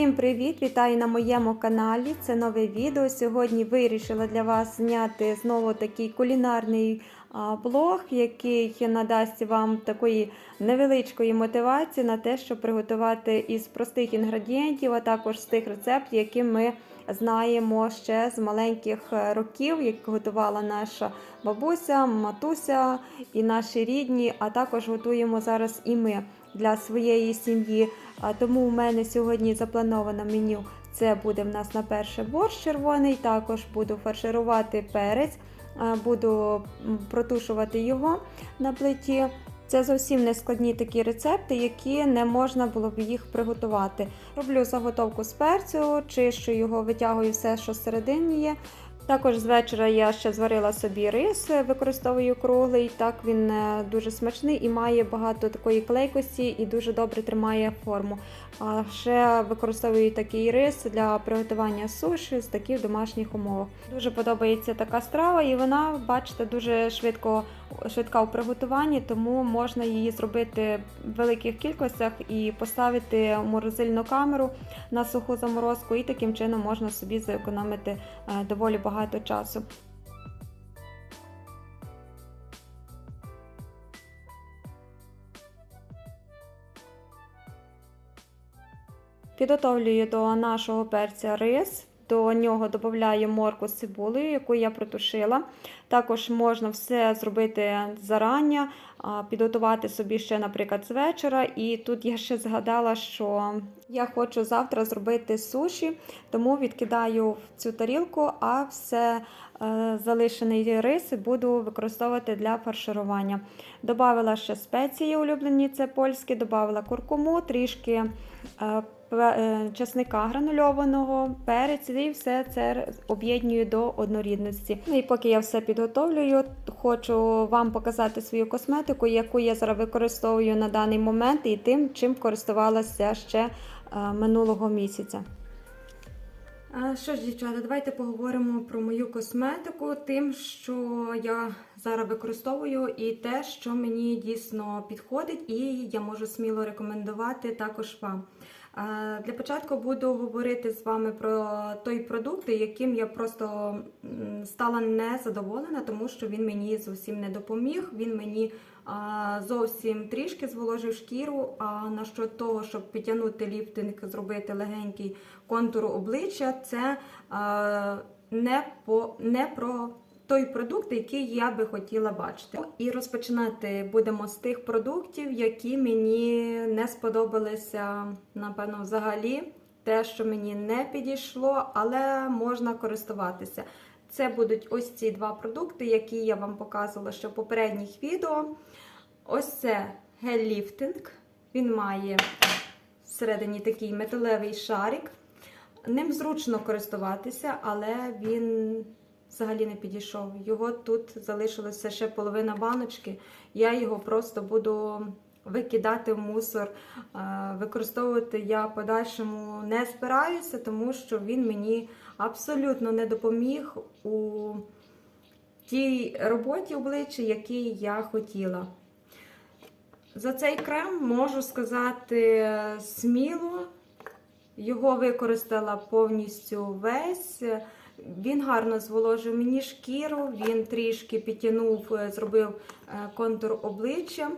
Всім привіт! Вітаю на моєму каналі. Це нове відео. Сьогодні вирішила для вас зняти знову такий кулінарний блог, який надасть вам такої невеличкої мотивації на те, щоб приготувати із простих інгредієнтів, а також з тих рецептів, які ми знаємо ще з маленьких років, як готувала наша бабуся, матуся і наші рідні, а також готуємо зараз і ми для своєї сім'ї. А Тому у мене сьогодні заплановано меню. Це буде в нас на перше борщ червоний. Також буду фарширувати перець, буду протушувати його на плиті. Це зовсім не складні такі рецепти, які не можна було б їх приготувати. Роблю заготовку з перцю, чищу його, витягую все, що всередині є. Також з вечора я ще зварила собі рис, е, використовую круглий. Так він е, дуже смачний і має багато такої клейкості і дуже добре тримає форму. А ще використовую такий рис для приготування суші з таких домашніх умовах. Дуже подобається така страва, і вона, бачите, дуже швидко швидка у приготуванні, тому можна її зробити в великих кількостях і поставити морозильну камеру на суху заморозку, і таким чином можна собі зекономити е, доволі багато часу. Підготовлюю до нашого перця рис. До нього додаю морку з цибулею, яку я протушила. Також можна все зробити зарання, підготувати собі ще, наприклад, з вечора. І тут я ще згадала, що я хочу завтра зробити суші, тому відкидаю в цю тарілку, а все е, залишений рис буду використовувати для фарширування. Добавила ще спеції улюблені, це польські, додавала куркуму, трішки. е, е, чесника гранульованого, перець і все це об'єдную до однорідності. Ну і поки я все підготовлюю, хочу вам показати свою косметику, яку я зараз використовую на даний момент, і тим, чим користувалася ще е, минулого місяця. Що ж, дівчата, давайте поговоримо про мою косметику, тим, що я зараз використовую, і те, що мені дійсно підходить, і я можу сміло рекомендувати також вам. Для початку буду говорити з вами про той продукт, яким я просто стала незадоволена, тому що він мені зовсім не допоміг. Він мені зовсім трішки зволожив шкіру. А на що того, щоб підтягнути ліфтинг, зробити легенький контур обличчя, це не, по, не про той продукт, який я би хотіла бачити. І розпочинати будемо з тих продуктів, які мені не сподобалися, напевно, взагалі. Те, що мені не підійшло, але можна користуватися. Це будуть ось ці два продукти, які я вам показувала ще в попередніх відео. Ось це гель-ліфтинг. Він має всередині такий металевий шарик. Ним зручно користуватися, але він взагалі не підійшов. Його тут залишилося ще половина баночки. Я його просто буду викидати в мусор. Е, Використовувати я подальшому не збираюся, тому що він мені абсолютно не допоміг у тій роботі обличчя, якій я хотіла. За цей крем можу сказати сміло. Його використала повністю весь. Він гарно зволожив мені шкіру, він трішки підтягнув, е, зробив е, контур обличчя.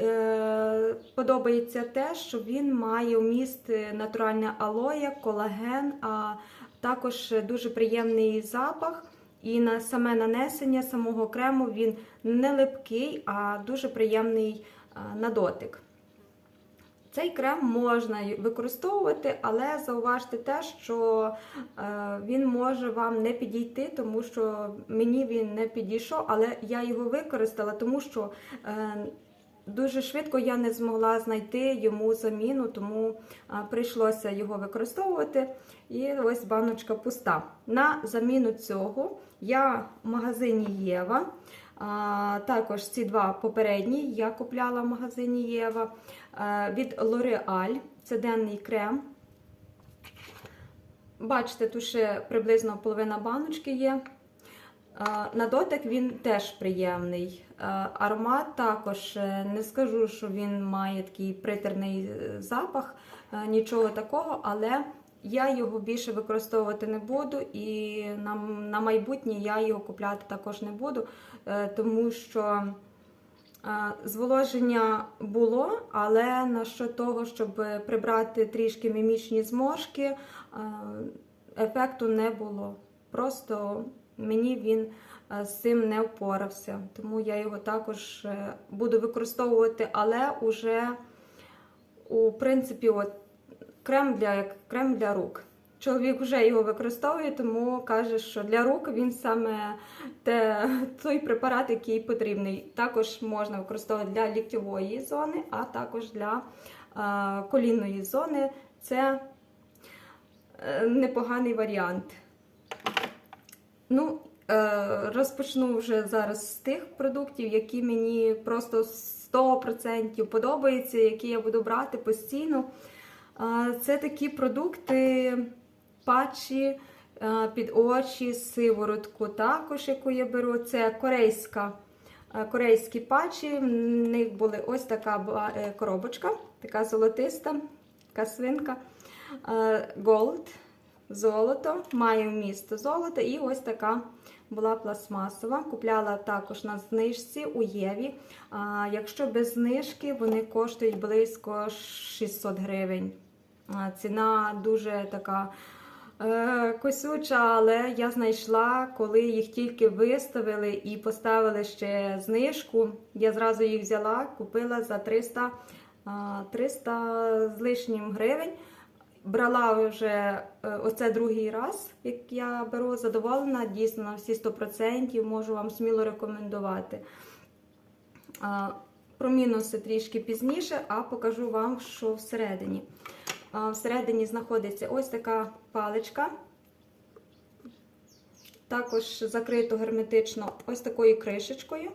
Е, Подобається те, що він має вміст натуральне алоє, колаген, а також дуже приємний запах. І на саме нанесення самого крему він не липкий, а дуже приємний на дотик. Цей крем можна використовувати, але зауважте те, що е, він може вам не підійти, тому що мені він не підійшов, але я його використала, тому що е, дуже швидко я не змогла знайти йому заміну, тому е, прийшлося його використовувати. І ось баночка пуста. На заміну цього я в магазині Єва. Також ці два попередні я купляла в магазині Єва. Від L'Oreal. Це денний крем. Бачите, тут ще приблизно половина баночки є. Е, На дотик він теж приємний. Е, Аромат також е, не скажу, що він має такий притерний е, запах, е, нічого такого, але я його більше використовувати не буду, і на, на майбутнє я його купляти також не буду, е, тому що е, зволоження було, але на що того, щоб прибрати трішки мімічні зморшки, е, ефекту не було. Просто мені він з цим не впорався. Тому я його також буду використовувати, але уже у принципі, от крем для як крем для рук. Чоловік вже його використовує, тому каже, що для рук він саме те, той препарат, який потрібний. Також можна використовувати для ліктьової зони, а також для е, колінної зони. Це е, непоганий варіант. Ну, е, розпочну вже зараз з тих продуктів, які мені просто 100% подобаються, які я буду брати постійно. Це такі продукти, патчі під очі, сиворотку також, яку я беру. Це корейська, корейські патчі. В них були ось така е, коробочка, така золотиста, така свинка. Gold, золото, має вмісто золота, і ось така була пластмасова. Купляла також на знижці у Єві. А, якщо без знижки, вони коштують близько 600 гривень. А, ціна дуже така. е, Косюча, але я знайшла, коли їх тільки виставили і поставили ще знижку. Я зразу їх взяла, купила за 300, а, 300 з лишнім гривень. Брала вже е, оце другий раз, як я беру, задоволена, дійсно на всі 100%, можу вам сміло рекомендувати. Про мінуси трішки пізніше, а покажу вам, що всередині. Всередині знаходиться ось така паличка, також закрито герметично ось такою кришечкою.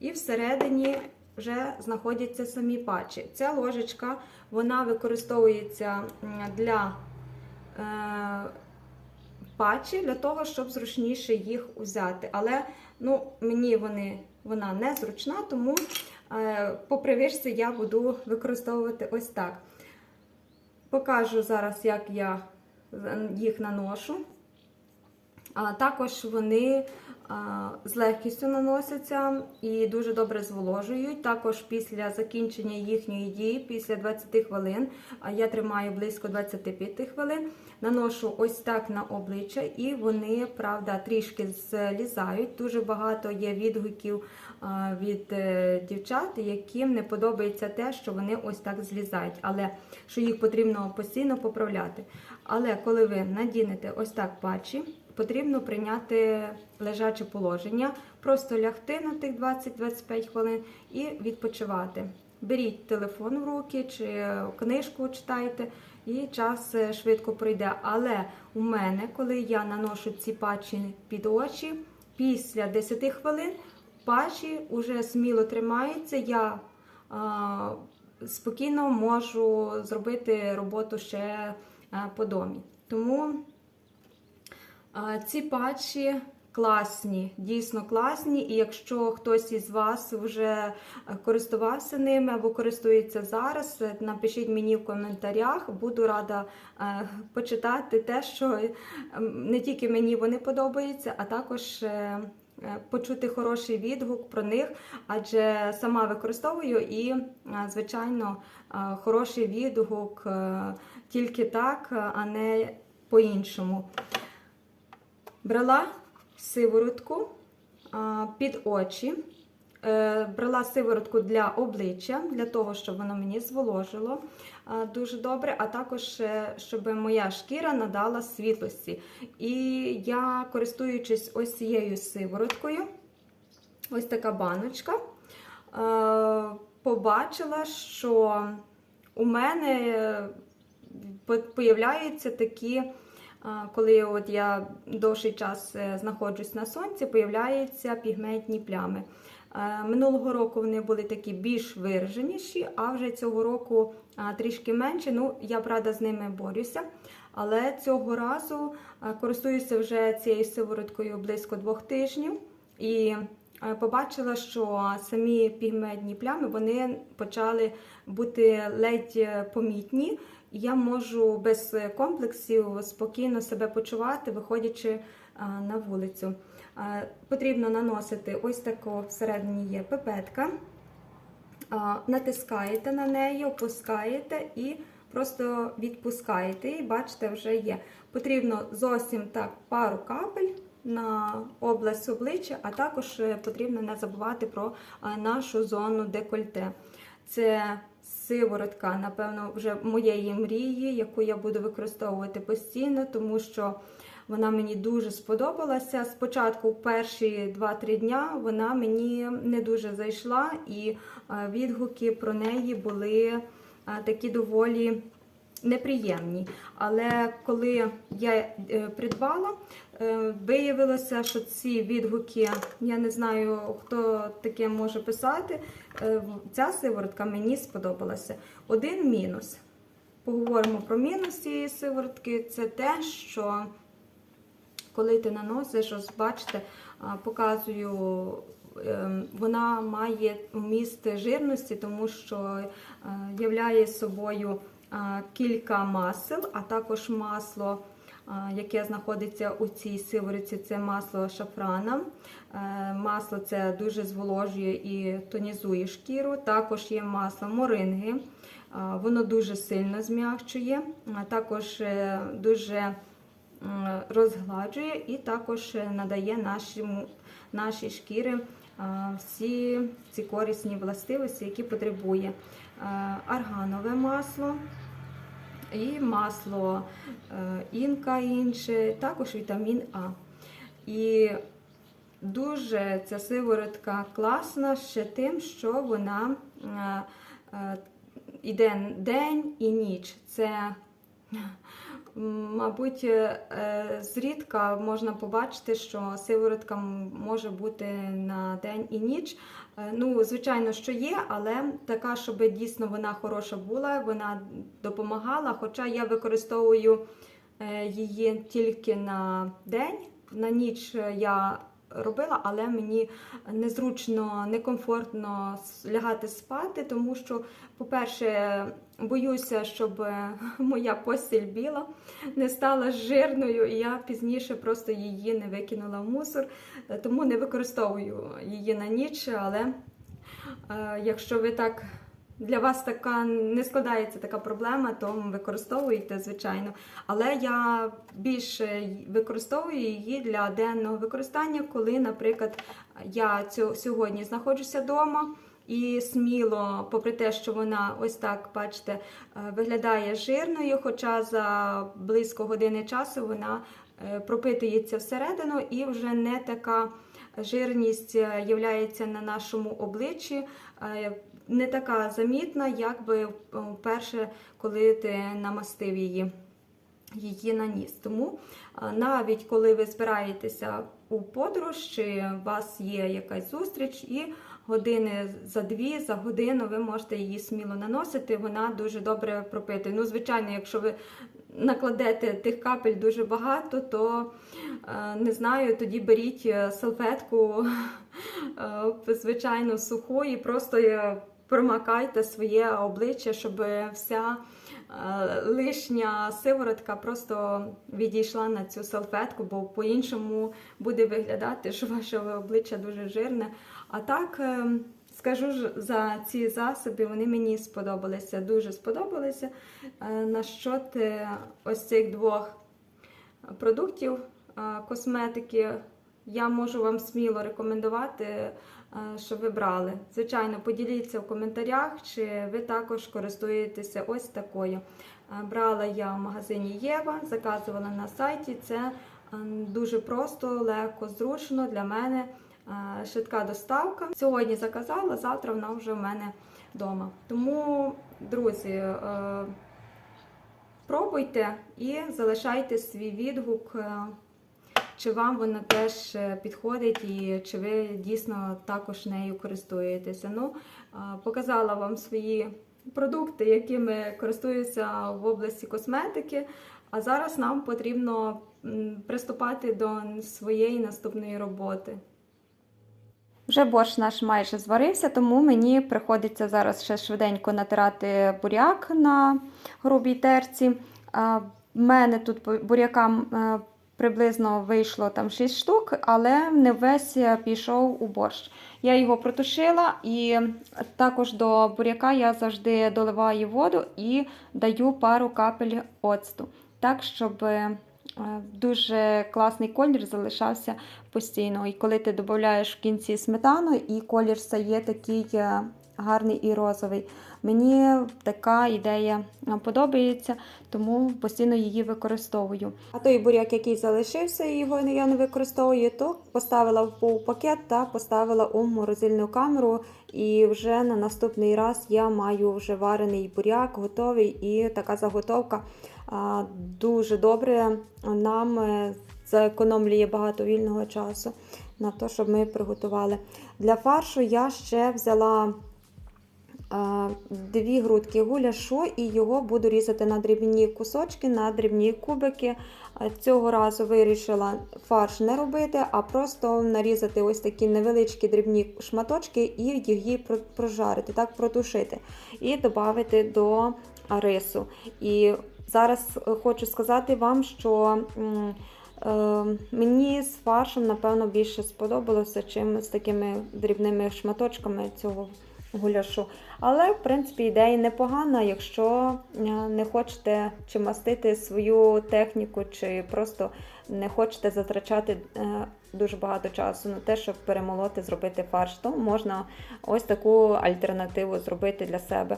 І всередині вже знаходяться самі патчі. Ця ложечка вона використовується для е, патчі, для того, щоб зручніше їх взяти. Але ну, мені вони, вона не зручна, тому е, по привичці я буду використовувати ось так. Покажу зараз, як я їх наношу. Також вони з легкістю наносяться і дуже добре зволожують. Також після закінчення їхньої дії, після 20 хвилин, я тримаю близько 25 хвилин, наношу ось так на обличчя, і вони, правда, трішки злізають. Дуже багато є відгуків від е, дівчат, яким не подобається те, що вони ось так злізають, але що їх потрібно постійно поправляти. Але коли ви надінете ось так патчі, потрібно прийняти лежаче положення, просто лягти на тих 20-25 хвилин і відпочивати. Беріть телефон в руки чи книжку читайте, і час е, швидко пройде. Але у мене, коли я наношу ці патчі під очі, після 10 хвилин патчі вже сміло тримаються. Я а, спокійно можу зробити роботу ще а, по домі. Тому Ці патчі класні, дійсно класні. І якщо хтось із вас вже користувався ними або користується зараз, е, напишіть мені в коментарях. Буду рада е, почитати те, що е, не тільки мені вони подобаються, а також. Почути хороший відгук про них, адже сама використовую і, звичайно, хороший відгук тільки так, а не по-іншому. Брала сиворотку під очі, Е, брала сиворотку для обличчя, для того, щоб воно мені зволожило дуже добре, а також е, щоб моя шкіра надала світлості. І я, користуючись ось цією сивороткою, ось така баночка, е, побачила, що у мене по- появляються такі. Коли от я довший час е, знаходжусь на сонці, появляються пігментні плями. Е, Минулого року вони були такі більш вираженіші, а вже цього року трішки менше. Ну, я правда з ними борюся. Але цього разу е, користуюся вже цією сивороткою близько двох тижнів і побачила, що самі пігментні плями вони почали бути ледь помітні. Я можу без комплексів спокійно себе почувати, виходячи е, на вулицю. Е, Потрібно наносити ось таку всередині є пипетка. Натискаєте на неї, опускаєте і просто відпускаєте. І бачите, вже є. Потрібно зовсім так пару капель на область обличчя, а також е, потрібно не забувати про е, нашу зону декольте. Це сиворотка, напевно, вже моєї мрії, яку я буду використовувати постійно, тому що вона мені дуже сподобалася. Спочатку, в перші 2-3 дня, вона мені не дуже зайшла, і е, відгуки про неї були е, такі доволі неприємні. Але коли я е, придбала, е, виявилося, що ці відгуки, я не знаю, хто таке може писати. е, Ця сиворотка мені сподобалася. Один мінус. Поговоримо про мінус цієї сиворотки. Це те, що коли ти наносиш, ось бачите, показую, вона має вміст жирності, тому що являє собою кілька масел, а також масло, яке знаходиться у цій сиворотці, це масло шафрана. Е, Масло це дуже зволожує і тонізує шкіру. Також є масло моринги. Воно дуже сильно зм'якчує, а також е, дуже розгладжує і також е, надає нашому, нашій шкірі всі ці корисні властивості, які потребує. Е, Арганове масло і масло е, інка інше, також вітамін А. І дуже ця сиворотка класна ще тим, що вона е, е, день і ніч. Це Мабуть, зрідка можна побачити, що сиворотка може бути на день і ніч. Е, Ну, звичайно, що є, але така, щоб дійсно вона хороша була, вона допомагала. Хоча я використовую е, її тільки на день, на ніч я робила, але мені незручно, некомфортно лягати спати, тому що, по-перше, боюся, щоб е, моя постіль біла не стала жирною, і я пізніше просто її не викинула в мусор, Е, тому не використовую її на ніч. Але е, якщо ви так. Для вас така не складається така проблема, то використовуєте, звичайно. Але я більше використовую її для денного використання, коли, наприклад, я сьогодні знаходжуся вдома і сміло, попри те, що вона ось так, бачите, е, виглядає жирною, хоча за близько години часу вона е, пропитується всередину і вже не така жирність е, являється на нашому обличчі. е, Не така замітна, як би е, вперше, коли ти намастив її її наніс. Тому навіть коли ви збираєтеся у подорож, чи у вас є якась зустріч, і години за дві, за годину ви можете її сміло наносити, вона дуже добре пропитує. Ну, звичайно, якщо ви накладете тих капель дуже багато, то е, не знаю, тоді беріть е, салфетку, е, звичайно, суху і просто промакайте своє обличчя, щоб вся лишня сиворотка просто відійшла на цю салфетку, бо по-іншому буде виглядати, що ваше обличчя дуже жирне. А так, скажу ж за ці засоби, вони мені сподобалися, дуже сподобалися. Е, На що ось цих двох продуктів е, косметики я можу вам сміло рекомендувати, е, щоб ви брали. Звичайно, поділіться в коментарях, чи ви також користуєтеся ось такою. Брала я в магазині Єва, заказувала на сайті. Це е, дуже просто, легко, зручно для мене. Е, Швидка доставка. Сьогодні заказала, завтра вона вже в мене вдома. Тому, друзі, е, пробуйте і залишайте свій відгук. е, чи вам вона теж підходить і чи ви дійсно також нею користуєтеся? Ну, показала вам свої продукти, якими користуюся в області косметики. А зараз нам потрібно приступати до своєї наступної роботи. Вже борщ наш майже зварився, тому мені приходиться зараз ще швиденько натирати буряк на грубій терці. В мене тут бу- бурякам е, приблизно вийшло там 6 штук, але не весь пішов у борщ. Я його протушила і також до буряка я завжди доливаю воду і даю пару капель оцту. Так, щоб дуже класний колір залишався постійно. І коли ти додаєш в кінці сметану, і колір стає такий е, гарний і розовий. Мені така ідея е, подобається, тому постійно її використовую. А той буряк, який залишився, його я не використовую, то поставила в пакет та поставила у морозильну камеру. І вже на наступний раз я маю вже варений буряк, готовий, і така заготовка дуже добре нам е, зекономлює багато вільного часу на те, щоб ми приготували. Для фаршу я ще взяла дві грудки гуляшу і його буду різати на дрібні кусочки, на дрібні кубики. Цього разу вирішила фарш не робити, а просто нарізати ось такі невеличкі дрібні шматочки і її прожарити, так протушити, і додати до рису. І зараз е, хочу сказати вам, що е, мені з фаршем, напевно, більше сподобалося, чим з такими дрібними шматочками цього гуляшу. Але, в принципі, ідея непогана, якщо е, не хочете чи мастити свою техніку, чи просто не хочете затрачати дуже багато часу на те, щоб перемолоти, зробити фарш, то можна ось таку альтернативу зробити для себе.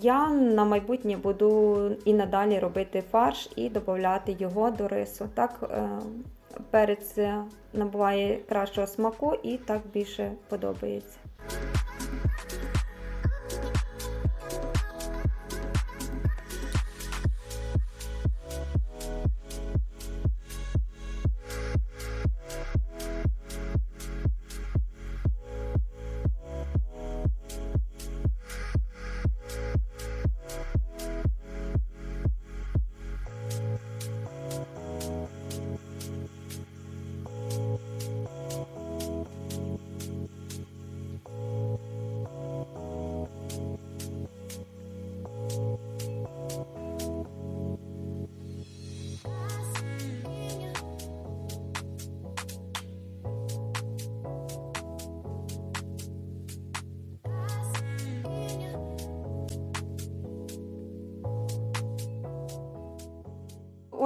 Я на майбутнє буду і надалі робити фарш і додати його до рису. Так е, перець набуває кращого смаку і так більше подобається.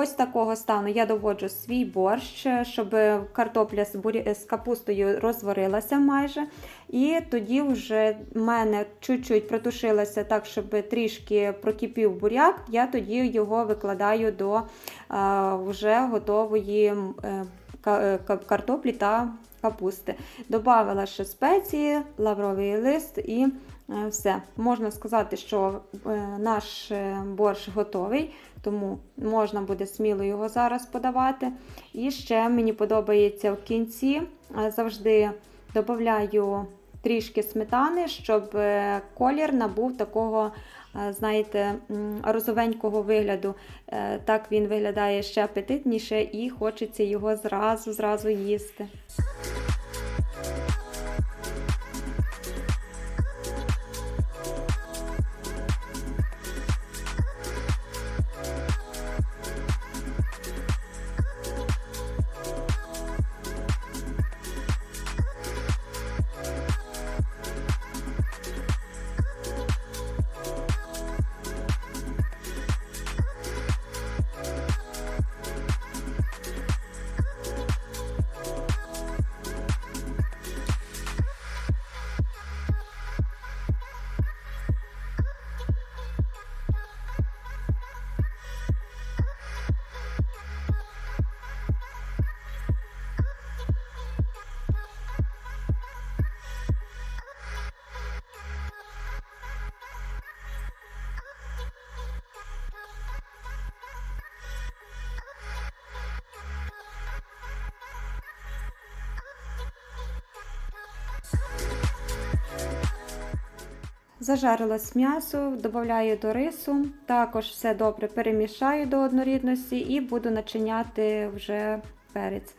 Ось такого стану я доводжу свій борщ, щоб картопля з, бурі... з капустою розварилася майже. І тоді вже в мене чуть-чуть протушилося так, щоб трішки прокипів буряк. Я тоді його викладаю до е, вже готової е, картоплі та капусти. Добавила ще спеції, лавровий лист і е, все. Можна сказати, що е, наш е, борщ готовий, тому можна буде сміло його зараз подавати. І ще мені подобається в кінці е, завжди додаю трішки сметани, щоб е, колір набув такого, е, знаєте, розовенького вигляду. Е, Так він виглядає ще апетитніше і хочеться його зразу зразу їсти. Зажарилось м'ясо, додаю до рису, також все добре перемішаю до однорідності і буду начиняти вже перець.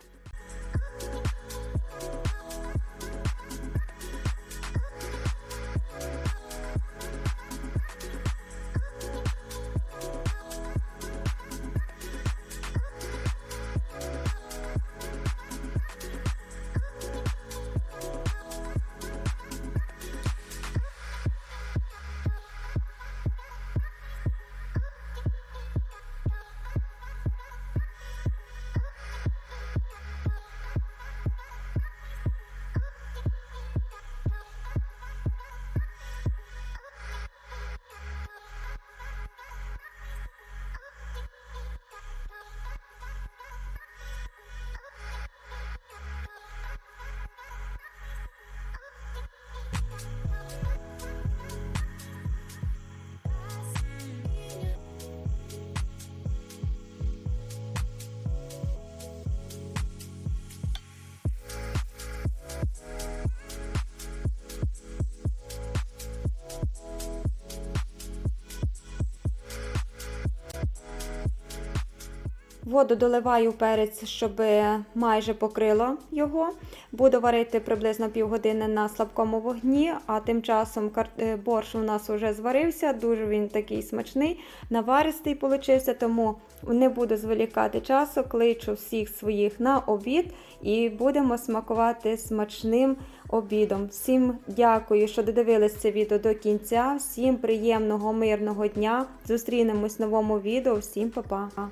Воду доливаю перець, щоб майже покрило його. Буду варити приблизно півгодини на слабкому вогні, а тим часом е, борщ у нас вже зварився, дуже він такий смачний, наваристий получився, тому не буду зволікати часу, кличу всіх своїх на обід і будемо смакувати смачним обідом. Всім дякую, що додивились це відео до кінця. Всім приємного, мирного дня. Зустрінемось в новому відео. Всім па-па!